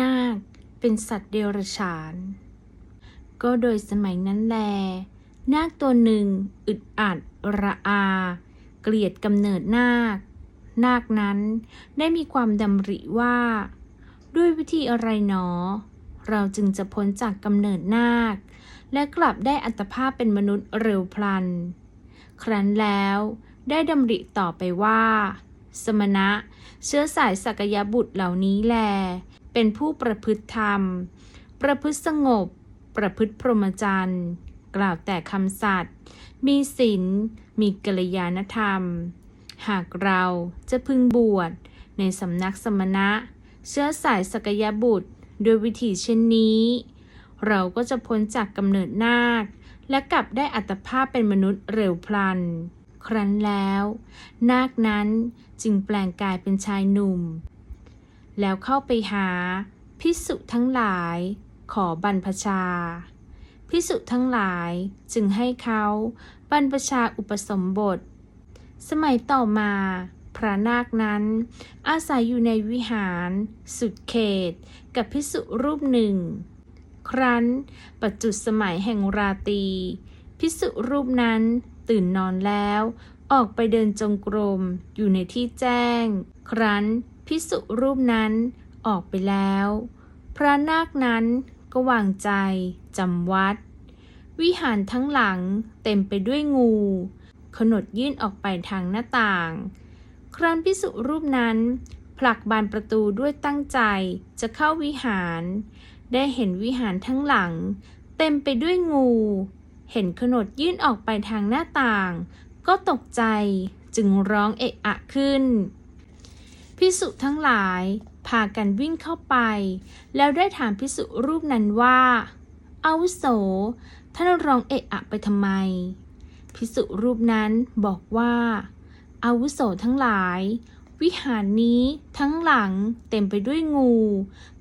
นาคเป็นสัตว์เดรัจฉาน ก็โดยสมัยนั้นแล นาคตัวหนึ่งอึดอัดระอา เกลียดกำเนิดนาค นาคนั้นได้มีความดำริว่า ด้วยวิธีอะไรหนอ เราจึงจะพ้นจากกำเนิดนาค และกลับได้อัตภาพเป็นมนุษย์เร็วพลัน ครั้นแล้วได้ดำริต่อไปว่า สมณะ เชื้อสายสักยบุตรเหล่านี้แล เป็นผู้ประพฤติธรรม ประพฤติสงบ ประพฤติพรหมจรรย์ กล่าวแต่คำสัตย์ มีศีล มีกัลยาณธรรม หากเราจะพึงบวชในสำนักสมณะ เชื้อสายสกยบุตรโดยวิธีเช่นนี้ เราก็จะพ้นจากกำเนิดนาค และกลับได้อัตภาพเป็นมนุษย์เร็วพลัน ครั้นแล้ว นาคนั้นจึงแปลงกายเป็นชายหนุ่ม แล้วเข้าไปหา พิสุทั้งหลาย ขอบรรพชา พิสุทั้งหลายจึงให้เขาบรรพชาอุปสมบท สมัยต่อมา พระนาคนั้น อาศัยอยู่ในวิหาร สุดเขต กับพิสุรูปหนึ่ง ครั้น ปัจจุสมัยแห่งราตรีพิสุรูปนั้นตื่นนอนแล้ว ออกไปเดินจงกรมอยู่ในที่แจ้ง ครั้น พิสุรูปนั้นออกไปแล้ว พระนาคนั้นก็วางใจจำวัด วิหารทั้งหลังเต็มไปด้วยงู ขนดยื่นออกไปทางหน้าต่าง ครั้นพิสุรูปนั้น ผลักบานประตูด้วยตั้งใจจะเข้าวิหาร ได้เห็นวิหารทั้งหลัง เต็มไปด้วยงู เห็นขนดยื่นออกไปทางหน้าต่าง ก็ตกใจจึงร้องเอะอะขึ้น พิสุทั้งหลายพากันวิ่งเข้าไป แล้วได้ถามพิสุรูปนั้นว่าอาวุโส ท่านร้องเอะอะไปทำไม พิสุรูปนั้นบอกว่าอาวุโสทั้งหลาย วิหารนี้ทั้งหลังเต็มไปด้วยงู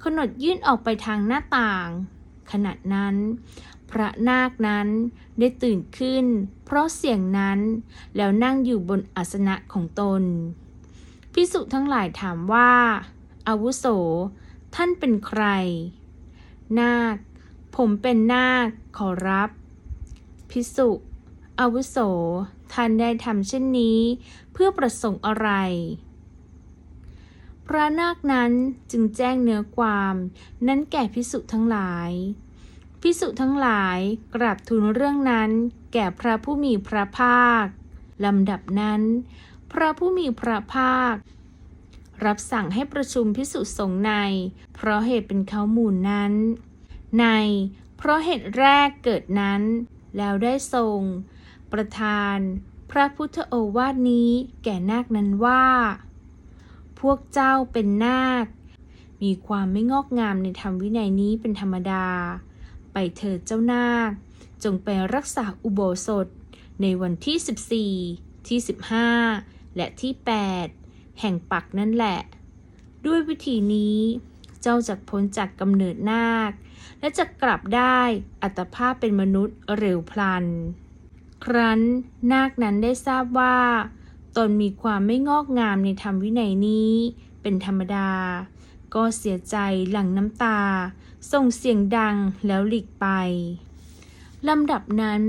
ขนดยื่นออกไปทางหน้าต่าง ขณะนั้น พระนาคนั้นได้ตื่นขึ้น เพราะเสียงนั้นแล้วนั่งอยู่บนอาสนะของตน พิสุทั้งหลายถามว่า อาวุโส ท่านเป็นใคร นาค ผมเป็นนาค ขอรับ พิสุอาวุโส ท่านได้ทำเช่นนี้ เพื่อประสงค์อะไร พระนาคนั้นจึงแจ้งเนื้อความนั้นแก่พิสุทั้งหลายพิสุทั้งหลายกราบทูลเรื่องนั้นแก่พระผู้มีพระภาคลำดับนั้น พระผู้มีพระภาครับสั่งให้ประชุมพิสุสงฆ์ใน เพราะเหตุเป็นเขาหมู่นั้น ใน เพราะเหตุแรกเกิดนั้น แล้วได้ทรง ประทาน พระพุทธโอวาทนี้แก่นาคนั้นว่า พวกเจ้าเป็นนาค มีความไม่งอกงามในธรรมวินัยนี้เป็นธรรมดา ไปเถิดเจ้านาค จงไปรักษาอุโบสถ ในวันที่ 14 ที่ 15 และที่ 8 แห่งปักนั่นแหละ ด้วยวิธีนี้เจ้าจะพ้นจากกำเนิดนาค และจะกลับได้อัตภาพเป็นมนุษย์เร็วพลัน ครั้นนาคนั้นได้ทราบว่า ตนมีความไม่งอกงามในธรรมวินัยนี้ เป็นธรรมดา ก็เสียใจหลั่งน้ำตา ส่งเสียงดังแล้วหลีกไปลำดับนั้น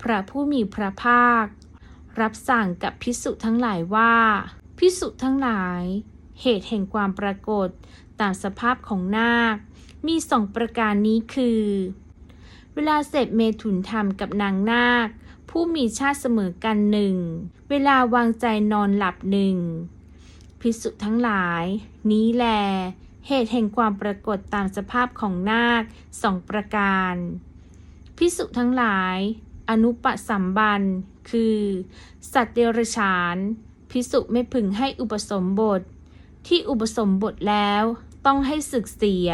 พระผู้มีพระภาค รับสั่งกับพิสุทั้งหลายว่า พิสุทั้งหลาย เหตุแห่งความปรากฏตามสภาพของนาค มีสองประการนี้คือ เวลาเสพเมถุนธรรมกับนางนาค ผู้มีชาติเสมอกันหนึ่ง เวลาวางใจนอนหลับหนึ่งพิสุทั้งหลาย นี้แล เหตุแห่งความปรากฏตามสภาพของนาคสองประการพิสุทั้งหลาย อนุปสัมบัน คือ สัตว์เดรัจฉาน พิสุไม่พึงให้อุปสมบท ที่อุปสมบทแล้วต้องให้ศึกเสีย